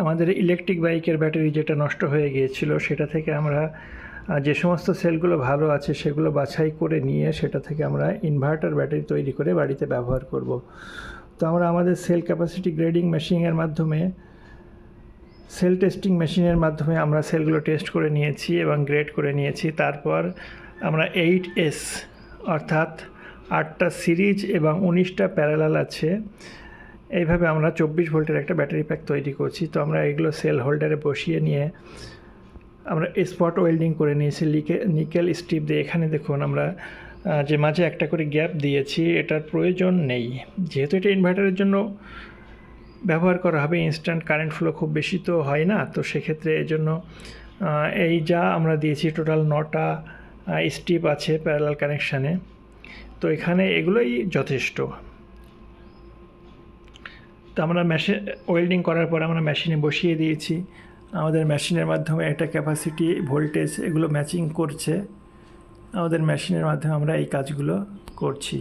আমাদের ইলেকট্রিক বাইকের ব্যাটারি যেটা নষ্ট হয়ে গিয়েছিল, সেটা থেকে আমরা যে সমস্ত সেলগুলো ভালো আছে সেগুলো বাছাই করে নিয়ে সেটা থেকে আমরা ইনভার্টার ব্যাটারি তৈরি করে বাড়িতে ব্যবহার করব। তো আমরা আমাদের সেল ক্যাপাসিটি গ্রেডিং মেশিনের মাধ্যমে সেল টেস্টিং মেশিনের মাধ্যমে আমরা সেলগুলো টেস্ট করে নিয়েছি এবং গ্রেড করে নিয়েছি। তারপর আমরা এইট এস অর্থাৎ আটটা সিরিজ এবং উনিশটা প্যারালাল আছে। এইভাবে আমরা চব্বিশ ভোল্টের একটা ব্যাটারি প্যাক তৈরি করছি। তো আমরা এগুলো সেল হোল্ডারে বসিয়ে নিয়ে আমরা স্পট ওয়েল্ডিং করে নিয়েছি। লিকে, নিকেল স্টিপ দিয়ে। এখানে দেখুন আমরা যে মাঝে একটা করে গ্যাপ দিয়েছি, এটার প্রয়োজন নেই। যেহেতু এটা ইনভার্টারের জন্য ব্যবহার করা হবে ইনস্ট্যান্ট কারেন্ট ফ্লো খুব বেশি তো হয় না। তো সেক্ষেত্রে এই জন্য এই যা আমরা দিয়েছি টোটাল নটা স্টিপ আছে প্যারালাল কানেকশানে তো এখানে এগুলোই যথেষ্ট। তো আমরা মেশিন ওয়েল্ডিং করার পর আমরা মেশিনে বসিয়ে দিয়েছি। আমাদের মেশিনের মাধ্যমে একটা ক্যাপাসিটি ভোল্টেজ এগুলো ম্যাচিং করছে। আমাদের মেশিনের মাধ্যমে আমরা এই কাজগুলো করছি।